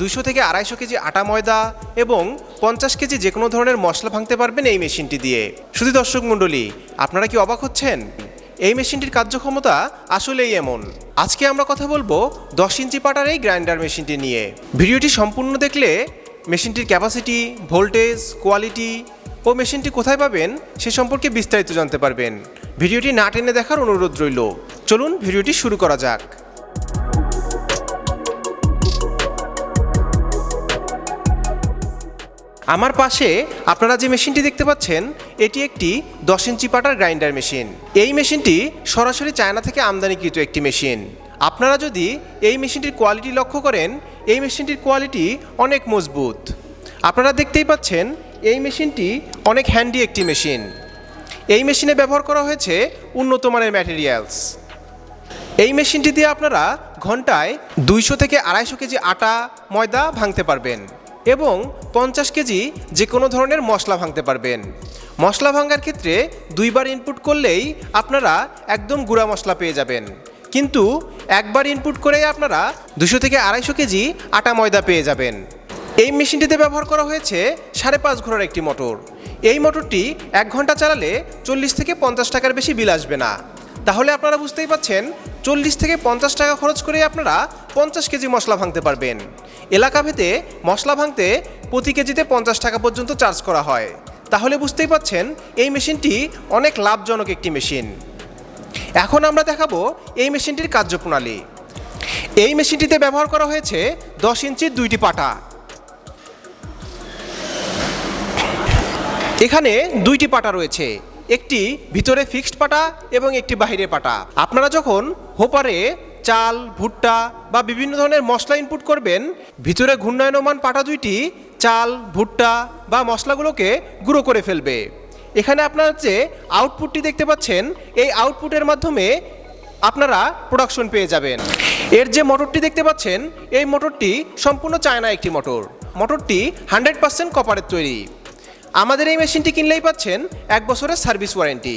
দুশো থেকে আড়াইশো কেজি আটা ময়দা এবং পঞ্চাশ কেজি যে কোনো ধরনের মশলা ভাঙতে পারবেন এই মেশিনটি দিয়ে। শুধু দর্শক মণ্ডলী, আপনারা কি অবাক হচ্ছেন? এই মেশিনটির কার্যক্ষমতা আসলেই এমন। আজকে আমরা কথা বলব দশ ইঞ্চি পাটার এই গ্রাইন্ডার মেশিনটি নিয়ে। ভিডিওটি সম্পূর্ণ দেখলে মেশিনটির ক্যাপাসিটি ভোল্টেজ কোয়ালিটি ও মেশিনটি কোথায় পাবেন সে সম্পর্কে বিস্তারিত জানতে পারবেন। ভিডিওটি না টেনে দেখার অনুরোধ রইল। চলুন ভিডিওটি শুরু করা যাক। আমার পাশে আপনারা যে মেশিনটি দেখতে পাচ্ছেন, এটি একটি দশ ইঞ্চি পাটার গ্রাইন্ডার মেশিন। এই মেশিনটি সরাসরি চায়না থেকে আমদানিকৃত একটি মেশিন। আপনারা যদি এই মেশিনটির কোয়ালিটি লক্ষ্য করেন এই মেশিনটির কোয়ালিটি অনেক মজবুত। আপনারা দেখতেই পাচ্ছেন, এই মেশিনটি অনেক হ্যান্ডি একটি মেশিন। এই মেশিনে ব্যবহার করা হয়েছে উন্নত মানের ম্যাটেরিয়ালস এই মেশিনটি দিয়ে আপনারা ঘন্টায় দুইশো থেকে আড়াইশো কেজি আটা, ময়দা ভাঙতে পারবেন এবং পঞ্চাশ কেজি যে কোনো ধরনের মশলা ভাঙতে পারবেন। মশলা ভাঙার ক্ষেত্রে দুইবার ইনপুট করলেই আপনারা একদম গুঁড়া মশলা পেয়ে যাবেন। কিন্তু একবার ইনপুট করেই আপনারা দুশো থেকে আড়াইশো কেজি আটা ময়দা পেয়ে যাবেন। এই মেশিনটিতে ব্যবহার করা হয়েছে সাড়ে পাঁচ ঘোড়ার একটি মোটর। এই মোটরটি এক ঘণ্টা চালালে চল্লিশ থেকে পঞ্চাশ টাকার বেশি বিল আসবে না। তাহলে আপনারা বুঝতেই পাচ্ছেন, চল্লিশ থেকে পঞ্চাশ টাকা খরচ করে আপনারা পঞ্চাশ কেজি মশলা ভাঙতে পারবেন। এলাকা ভেদে মশলা ভাঙতে প্রতি কেজিতে পঞ্চাশ টাকা পর্যন্ত চার্জ করা হয়। তাহলে বুঝতেই পাচ্ছেন, এই মেশিনটি অনেক লাভজনক একটি মেশিন। এখন আমরা দেখাবো এই মেশিনটির কার্যপ্রণালী। এই মেশিনটিতে ব্যবহার করা হয়েছে দশ ইঞ্চির দুইটি পাটা। এখানে দুইটি পাটা রয়েছে, একটি ভিতরে ফিক্সড পাটা এবং একটি বাহিরে পাটা। আপনারা যখন হোপারে চাল, ভুট্টা বা বিভিন্ন ধরনের মশলা ইনপুট করবেন, ভিতরে ঘূর্ণায়নমান পাটা দুইটি চাল, ভুট্টা বা মশলাগুলোকে গুঁড়ো করে ফেলবে। এখানে আপনারা যে আউটপুটটি দেখতে পাচ্ছেন। এই আউটপুটের মাধ্যমে আপনারা প্রোডাকশন পেয়ে যাবেন। এর যে মোটরটি দেখতে পাচ্ছেন, এই মোটরটি সম্পূর্ণ চায়না একটি মোটর মোটরটি হান্ড্রেড পার্সেন্ট কপারের তৈরি। আমাদের এই মেশিনটি কিনলেই পাচ্ছেন এক বছরের সার্ভিস ওয়ারেন্টি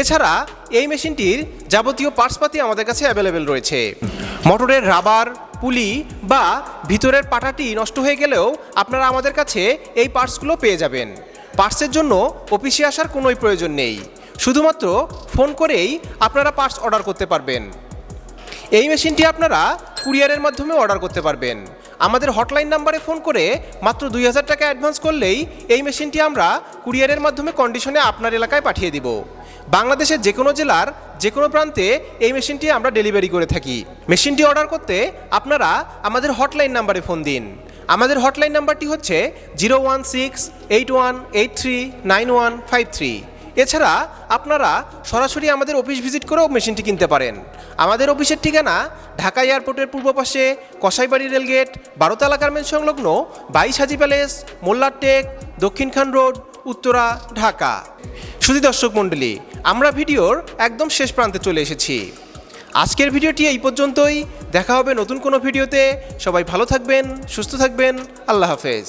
এছাড়া এই মেশিনটির যাবতীয় পার্টসপাতি আমাদের কাছে অ্যাভেলেবেল রয়েছে। মোটরের রাবার পুলি বা ভিতরের পাটাটি নষ্ট হয়ে গেলেও আপনারা আমাদের কাছে এই পার্টসগুলো পেয়ে যাবেন। পার্টসের জন্য অফিসে আসার কোনোই প্রয়োজন নেই। শুধুমাত্র ফোন করেই আপনারা পার্টস অর্ডার করতে পারবেন। এই মেশিনটি আপনারা কুরিয়ারের মাধ্যমে অর্ডার করতে পারবেন। আমাদের হটলাইন নাম্বারে ফোন করে মাত্র দুই হাজার টাকা অ্যাডভান্স করলেই এই মেশিনটি আমরা কুরিয়ারের মাধ্যমে কন্ডিশনে আপনার এলাকায় পাঠিয়ে দিব। বাংলাদেশের যে কোনো জেলার যে কোনো প্রান্তে এই মেশিনটি আমরা ডেলিভারি করে থাকি। মেশিনটি অর্ডার করতে আপনারা আমাদের হটলাইন নাম্বারে ফোন দিন। আমাদের হটলাইন নাম্বারটি হচ্ছে zero one six eight one eight three nine one five three. এছাড়া আপনারা সরাসরি আমাদের অফিস ভিজিট করেও মেশিনটি কিনতে পারেন। আমাদের অফিসের ঠিকানা ঢাকা এয়ারপোর্টের পূর্ব পাশে কসাইবাড়ি রেলগেট, বারোতলা গার্মেন্ট সংলগ্ন বাইশ হাজি প্যালেস, মোল্লার টেক দক্ষিণখান রোড, উত্তরা, ঢাকা। শুধু দর্শক মণ্ডলী, আমরা ভিডিওর একদম শেষ প্রান্তে চলে এসেছি। আজকের ভিডিওটি এই পর্যন্তই। দেখা হবে নতুন কোনো ভিডিওতে। সবাই ভালো থাকবেন সুস্থ থাকবেন। আল্লাহ হাফেজ।